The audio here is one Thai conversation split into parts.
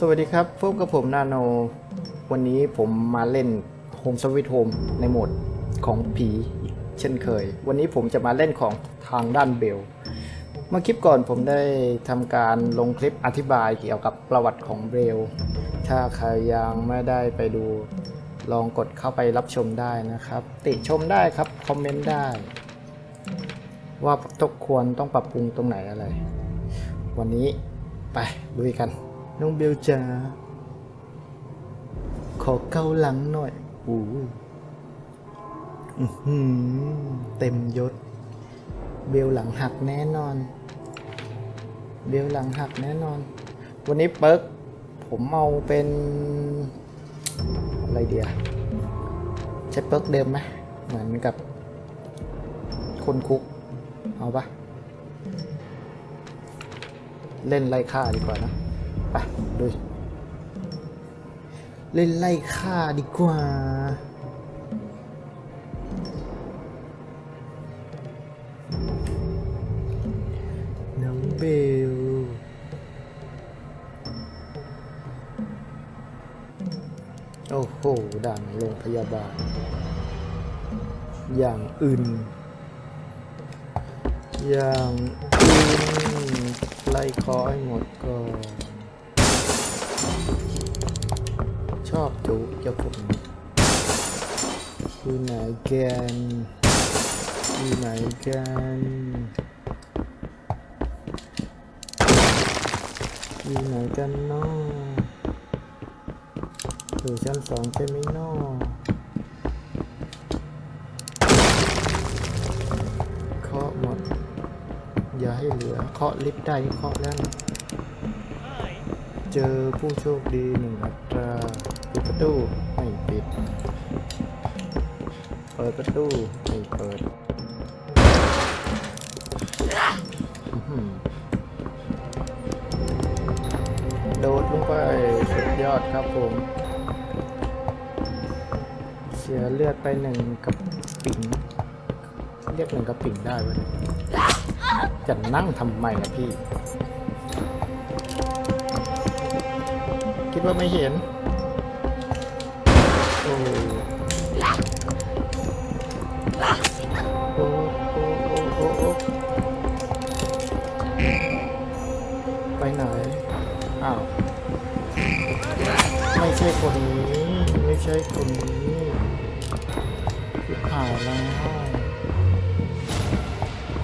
สวัสดีครับพบกับผมนาโน วันนี้ผมมาเล่น Home Sweet Home ในโหมดของผีเช่นเคย วันนี้ผมจะมาเล่นของทางด้านเบล เมื่อคลิปก่อนผมได้ทำการลงคลิปอธิบายเกี่ยวกับประวัติของเบล ถ้าใครยังไม่ได้ไปดูลองกดเข้าไปรับชมได้นะครับ ติชมได้ครับ คอมเมนต์ได้ ว่าทุกควรต้องปรับปรุงตรงไหนอะไร วันนี้ไปลุยกัน น้องเบลจ้าขอเกาหลังหน่อยอู้อื้อหือเต็มยศ เบลหลังหักแน่นอน เบลหลังหักแน่นอน วันนี้เปิร์กผมเอาเป็น อะไรเดียใช้เปิร์กเดิมไหมเหมือนกับ คนคุก เอาปะเล่นไล่ฆ่าดีกว่านะ ไปดูเล่นไล่ฆ่าดีกว่าน้องเบลโอ้โห ด่านโรงพยาบาล อย่างอื่น อย่างอื่น ไล่คอให้หมดก่อน จ้าผมอยู่ไหนแกนอยู่ไหนกันอยู่ไหนกันนาะอยู่ชั้นสองใช่ไหมนาะเคาะหมด อย่าให้เหลือเคาะลิฟต์ได้เคาะแล้ว เจอผู้โชคดีหนึ่งอัตรา ประตูไม่ปิด เปิดประตูไม่เปิดโดดลงไปสุดยอดครับผม เสียเลือดไปหนึ่งกับปิ่งเรียกหนึ่งกับปิ่งได้ไหมเนี่ยจะนั่งทำไมนะพี่ คิดว่าไม่เห็น ไปไหน อ้าว ไม่ใช่คนนี้ ไม่ใช่คนนี้คือผ่านแล้ว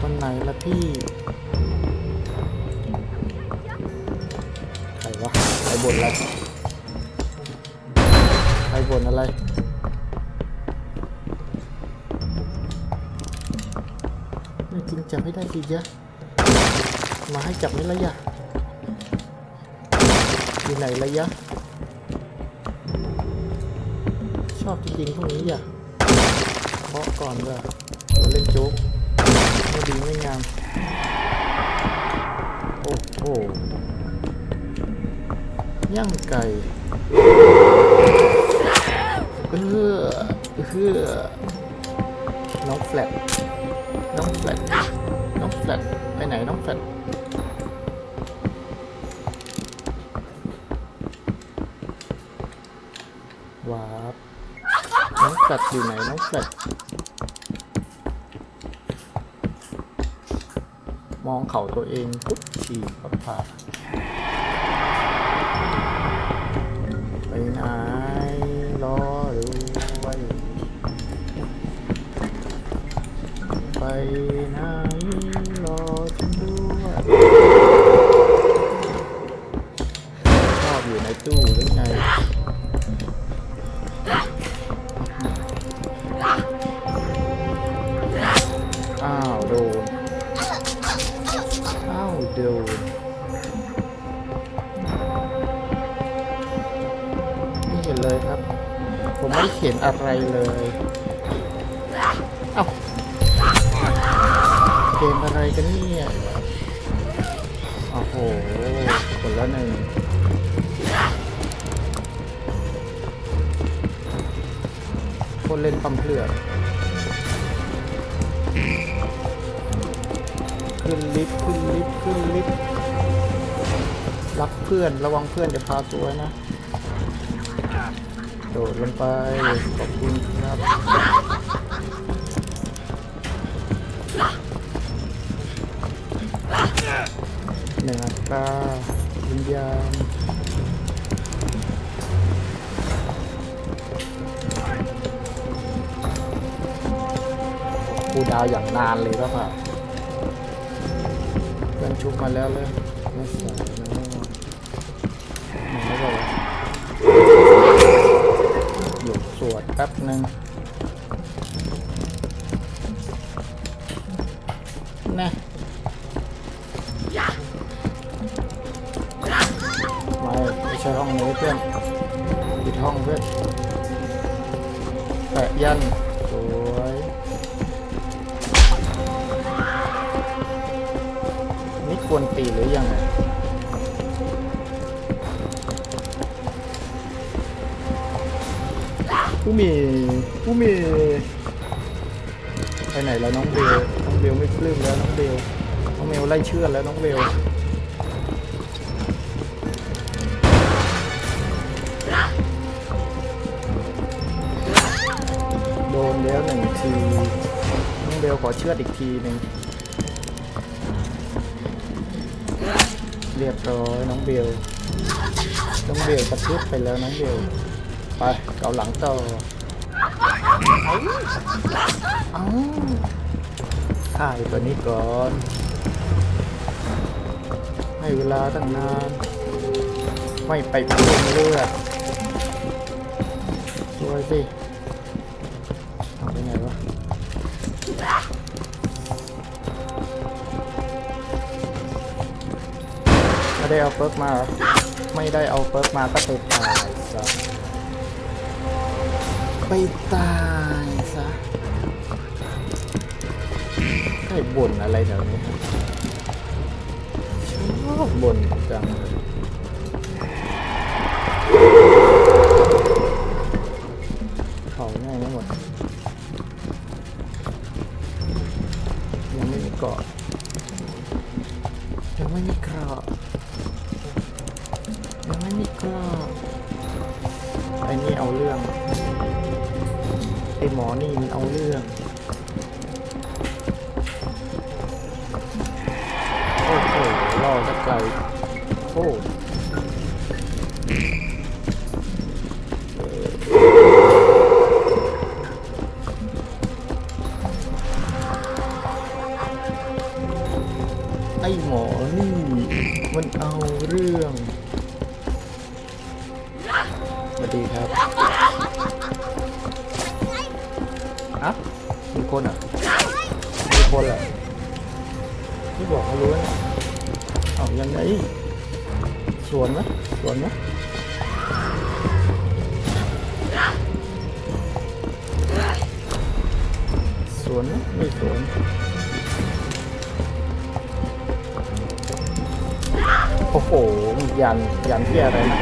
คนไหนละพี่ใครวะใครบ่นอะไรใคร บ่นอะไรไม่จริงจับให้ได้สิยะมาให้จับไม่ละยะอยู่ไหนละยะ ชอบจริงๆพวกนี้อย่ะเคาะก่อนวยเดี๋ยเล่นโจ๊กไม่ดีไม่งาม โอ้โหย่างไก่ เออเออน้องแฟลตน้องแฟลตน้องแฟลตไปไหนน้องแฟลตว้าบน้องแฟลตอยู่ไหนน้องแฟลตมองเขาตัวเองปุ๊บฉี่ปับผ่า เลยครับ ผมไม่เห็นอะไรเลยเอ้าเกมอะไรกันเนี่ยโอ้โหคนละหนึ่งคนเล่นปั๊มเพื่อขึ้นลิฟต์ขึ้นลิฟต์ขึ้นลิฟต์รักเพื่อนระวังเพื่อนจะพาตัวนะ โดดลงไป ขอบคุณครับ หนึ่งอัตราวิญญาณกูดาวอย่างนานเลยแล้วค่ะเพื่อนชุบมาแล้วเลยไม่สนไม่บอกว่าหยุดสวด แป๊บหนึ่ง ผู้มีผู้มี ไปไหนแล้วน้องเบลน้องเบลไม่ปลื้มแล้วน้องเบลน้องเบลไล่เชื่อแล้วน้องเบลโดนแล้วหนึ่งทีน้องเบลขอเชือดอีกทีหนึ่งเรียบร้อยน้องเบลน้องเบลกระทืบไปแล้วน้องเบล ไปเกาหลังต่อเอาถ่ายตัวนี้ก่อน ให้เวลาตั้งนาน ไม่ไปเพิ่มเลือดสวยสิเอาไปไหนวะไม่ได้เอาเปิร์กมาหรอไม่ได้เอาเปิร์กมาก็ไปตายซะ ไปตายซะใครบ่นอะไรแถวนี้ชอบบ่นจังเลยเผาง่ายไม่หมดยังไม่มีเกาะยังไม่มีเกราะยังไม่มีเกราะไอ้นี่เอาเรื่อง ไอหมอนี่มันเอาเรื่องโอ้โหล่อจะไกลโอ้ วนไมไม่สวนโอ้โหยันยันที่อะไรนะ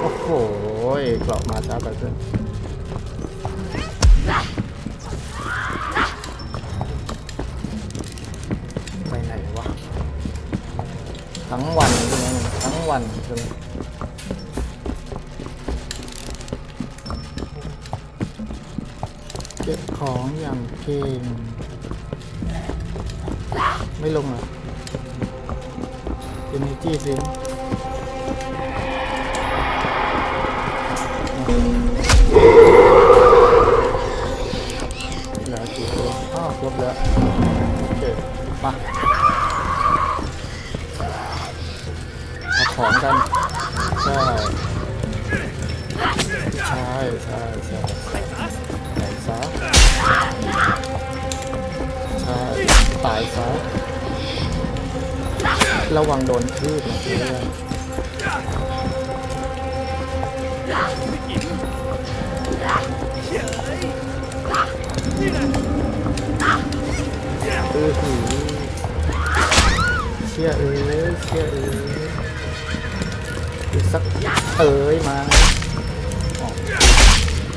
โอ้โหกรอบมาช้าไปเกินไปไหนวะทั้งวันใช่ไหมทั้งวันใช่ไหม องอย่างเก่ง ไม่ลงเหรอเอเนจีซิงเหลือกี่ตัวอ้าวครบแล้ว โอเคมาเอาของกัน ใช่ ใช่ใช่ใช่ ตายซะ ระวังโดนคลื่นนะเพื่อนเออหือเชี่ยเอ้ยเชี่ยเอ้ยอีกสักเอ้ยมา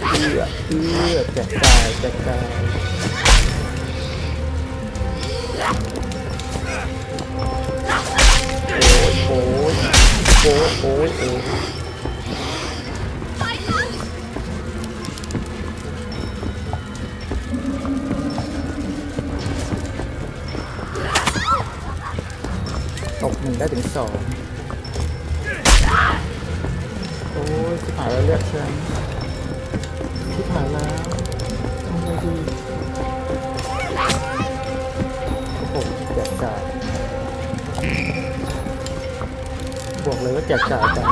เอือเอือแจกจ่ายแจกจ่าย ตกหนึ่งได้ถึงสองโอ้ยที่ผ่านแล้วเลือกเชินที่ผ่านแล้วทำไงดี บอกเลยว่าแจกจ่ายจัง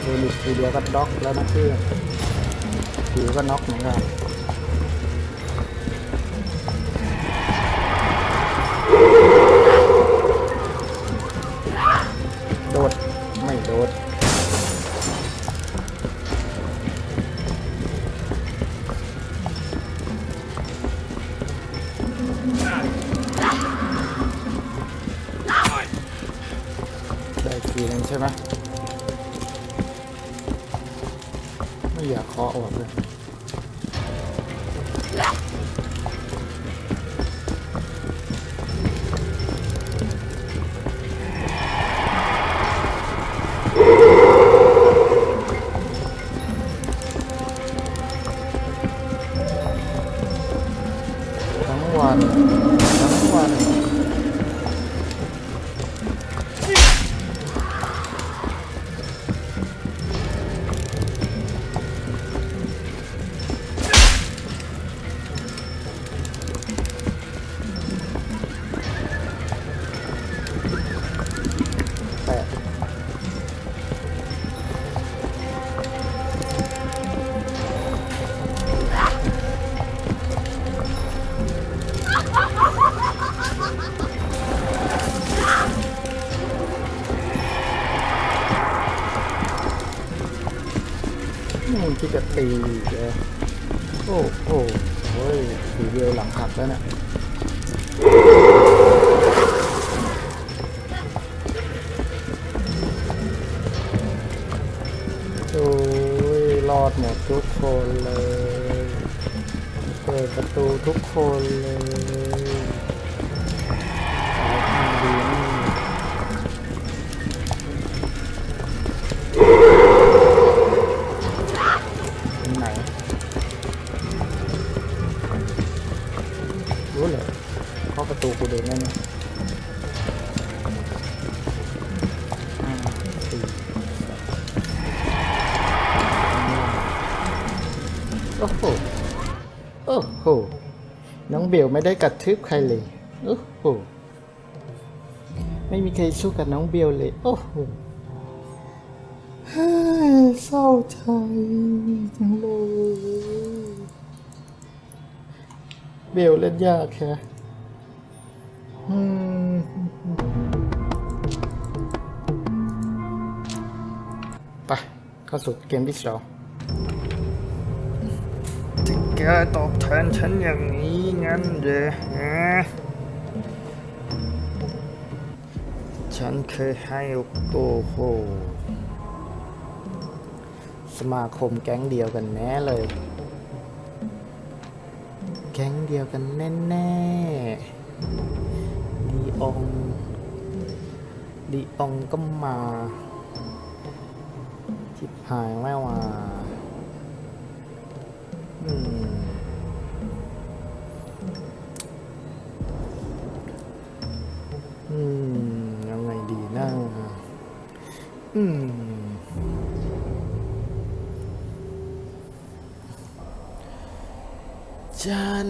เดลิททีเดียวก็ด็อกแล้วนะเพื่อนผิวก็น็อกเหมือนกัน ทีนึงใช่ไหมไม่อยากเคาะออกเลย ตีอีกเลยโอ้โหเฮ้ยสีเดียวหลังหักแล้วเนี่ยโอ้ยรอดหมดทุกคนเลย เปิดประตูทุกคน เบลไม่ได้กระทึบใครเลย โอ้โห ไม่มีใครสู้กับน้องเบลเลย โอ้โหเฮ้ยเศร้าใจจังเลย เบลเล่นยากแค่อืมไปเข้าสู่เกมที่สอง แกตอบแทนฉันอย่างนี้งั้นเด้อฮะฉันเคยให้โอ้โหสมาคมแก๊งเดียวกันแน่เลย แก๊งเดียวกันแน่ๆดีองดีองก็มาจิบหายแล้วอะอืม อืมฉัน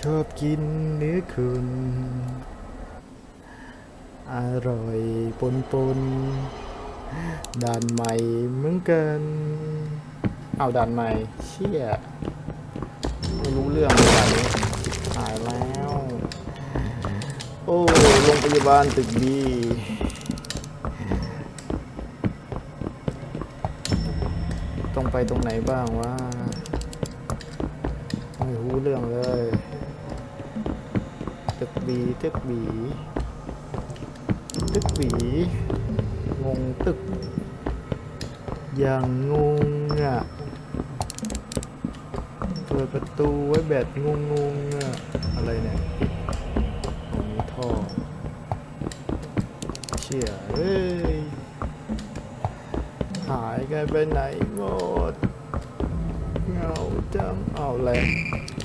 ชอบกินเนื้อคุณ อร่อยปนปนๆด่านใหม่เหมือนกัน เอาด่านใหม่ เชี่ย ไม่รู้เรื่องเลยด่านนี้หายแล้ว ยาบาลตึกดี ต้องไปตรงไหนบ้างวะ ไม่รู้เรื่องเลย ตึกบีตึกบีตึกบีงงตึก อย่างงงอะเปิดประตูไว้แบบงงงๆอะอะไรเนี่ย ชี่ยเอ้ย หายกันไปไหนหมดเงาจังเอาแหละ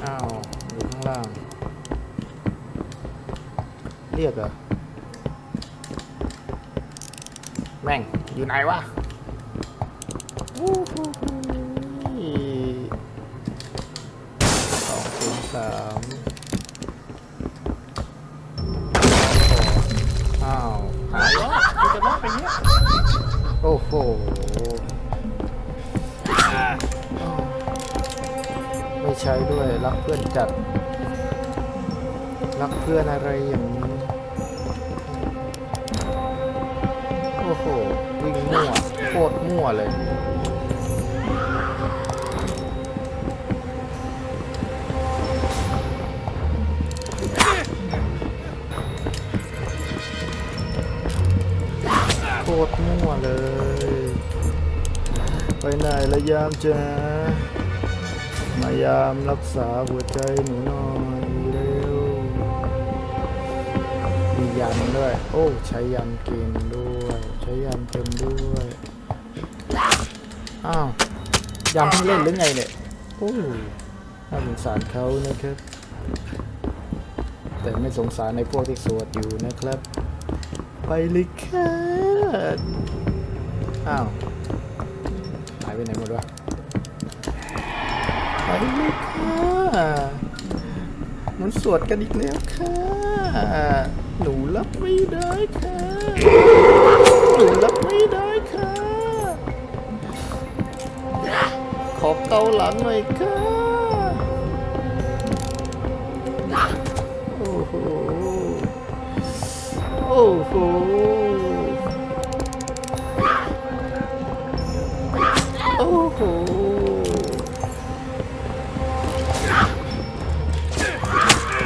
อ้าวอยู่ข้างล่าง เรียกเหรอแม่ง อยู่ไหนวะ ไปเนี่ยโอ้โหไม่ใช้ด้วยรักเพื่อนจัด รักเพื่อนอะไรอย่างนี้โอ้โหวิ่งมั่วโคตรมั่วเลย ตรมั่วเลย ไปไหนละยามจ้ามายามรักษาหัวใจหนูหน่อยเร็ว มียันด้วย โอ้ ใช้ยันเก่งด้วย ใช้ยันเป็นด้วย อ้าว ยันเพิ่งเล่นหรือไงเนี่ย โอ้น่าสงสารเขานะครับ แต่ไม่สงสารในพวกที่สวดอยู่นะครับ ไปเลยค่ะอ้าวหายไปไหนหมดวะไปเลยค่ะมันสวดกันอีกแล้วค่ะ หนูรับไม่ได้ค่ะ หนูรับไม่ได้ค่ะ ขอเกาหลังหน่อยค่ะโอ้โห โอ้โห โอ้โห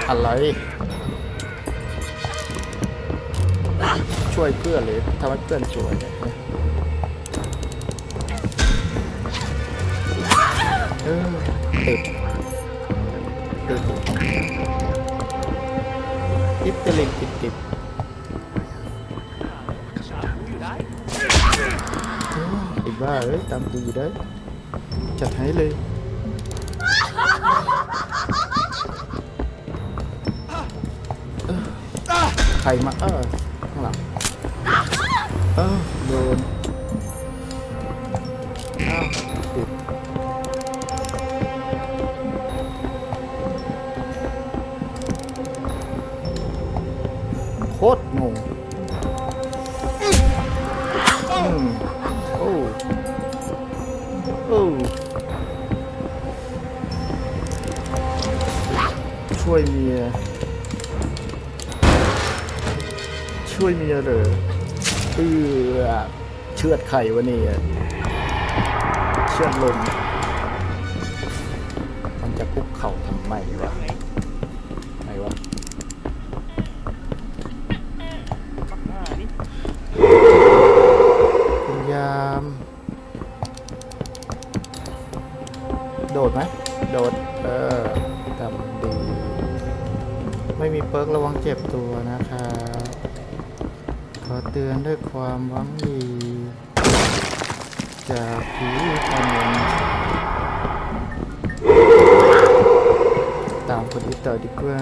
อะไรช่วยเพื่อนเลยทำให้เพื่อนสวยเนี่ยเออติดติดติดตะลิงติดติด ไอ้บ้าเอ้ยตามกูอยู่ได้จัดใวยเมียเหรอเออเชือดไข่วะนี่เชือดลมมันจะคุกเข่าทำไมวะไหนวะปัน้ายาม โดดไหมโดด เออทำดี ไม่มีเปิร์กระวังเจ็บตัวนะครับ ตือนด้วยความหวังดี จากผีพนมตามคนนี้ต่อดีกว่า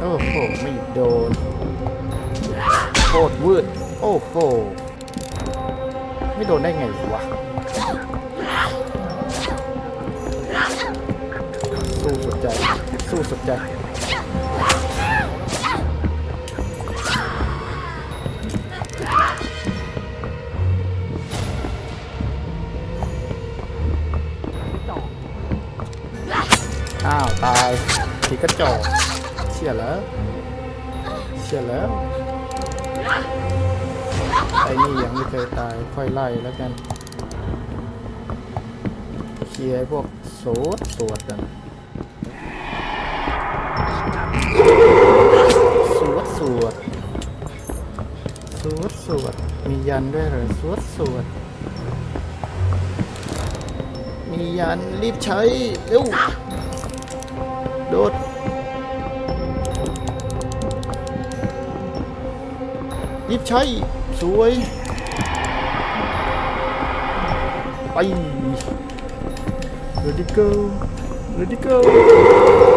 โอ้โห ไม่โดนโคตรวืด โอ้โห ไม่โดนได้ไงวะสู้สุดใจ สู้สุดใจ กระจอกเชี่ยแล้วเชี่ยแล้วไอ้นี่ยังไม่เคยตายค่อยไล่แล้วกันเคลียร์ไอพวกโสดสวดกันสวดสวดสวดสวดมียันด้วยเหรอสวดสวดมียันรีบใช้เร็วโดด รีบใช้ สวย ไป ready go ready go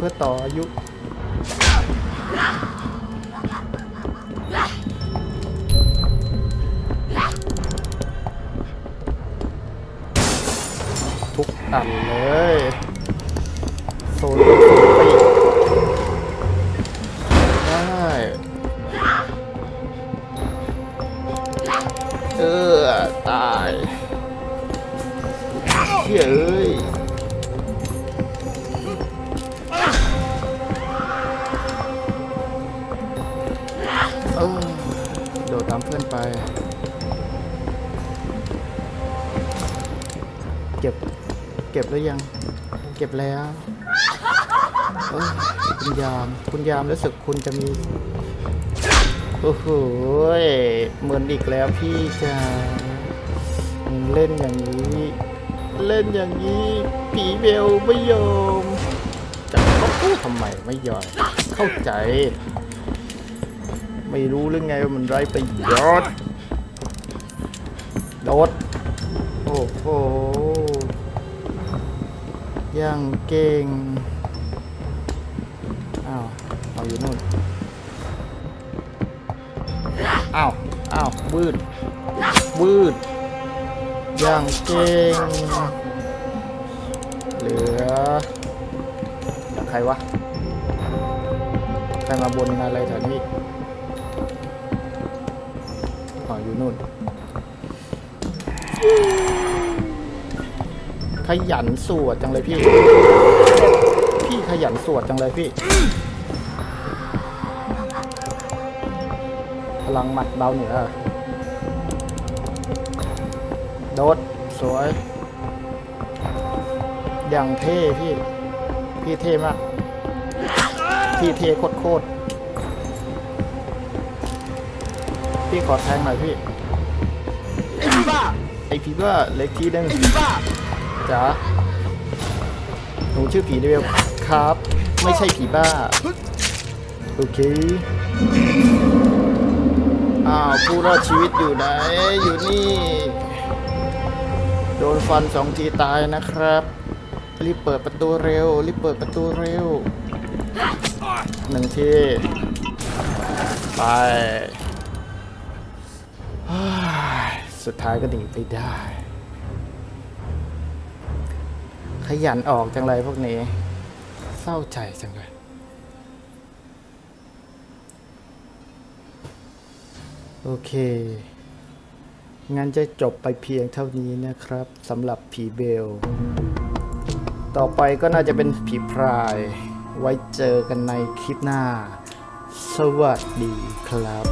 เพื่อต่ออายุ ทุกอันเลยโซน ก็บแล้วยัง เก็บแล้วคุณยามคุณยามรู้สึกคุณจะมี โอ้โหยเหมือนอีกแล้วพี่จะเล่นอย่างนี้ เล่นอย่างนี้ ผีเบลไม่ยอมจะเขาพูดทำไมไม่ยอมเข้าใจ ไม่รู้เรื่องไงว่ามันไรประโยชน์โดดโอ้โห ยังเก่ง อ้าวเอาอยู่นู่น อ้าว อ้าววืดวืดยังเก่ง เหลือจากใครวะ ใครมาบนอะไรแถวนี้อ๋ออยู่นู่น ขยันสวดจังเลยพี่ พี่ขยันสวดจังเลยพี่ พลังหมัดเบาเหนือโดดสวย อย่างเท่พี่ พี่เท่มาก พี่เท่โคตรโคตรพี่ขอแทงหน่อยพี่ ไอพีบ้าไอพี่ว่าเล็กทีนึงไอพีบ้า จ๋าหนูชื่อผีเดวิลครับ ไม่ใช่ผีบ้า โอเค อ้าว ผู้รอดชีวิตอยู่ไหน อยู่นี่ โดนฟันสองทีตายนะครับ รีบเปิดประตูเร็ว รีบเปิดประตูเร็ว หนึ่งที ไป สุดท้ายก็หนีไปได้ ขยันออกจังเลยพวกนี้ เศร้าใจจังเลยโอเค งั้นจะจบไปเพียงเท่านี้นะครับสำหรับผีเบล ต่อไปก็น่าจะเป็นผีพราย ไว้เจอกันในคลิปหน้า สวัสดีครับ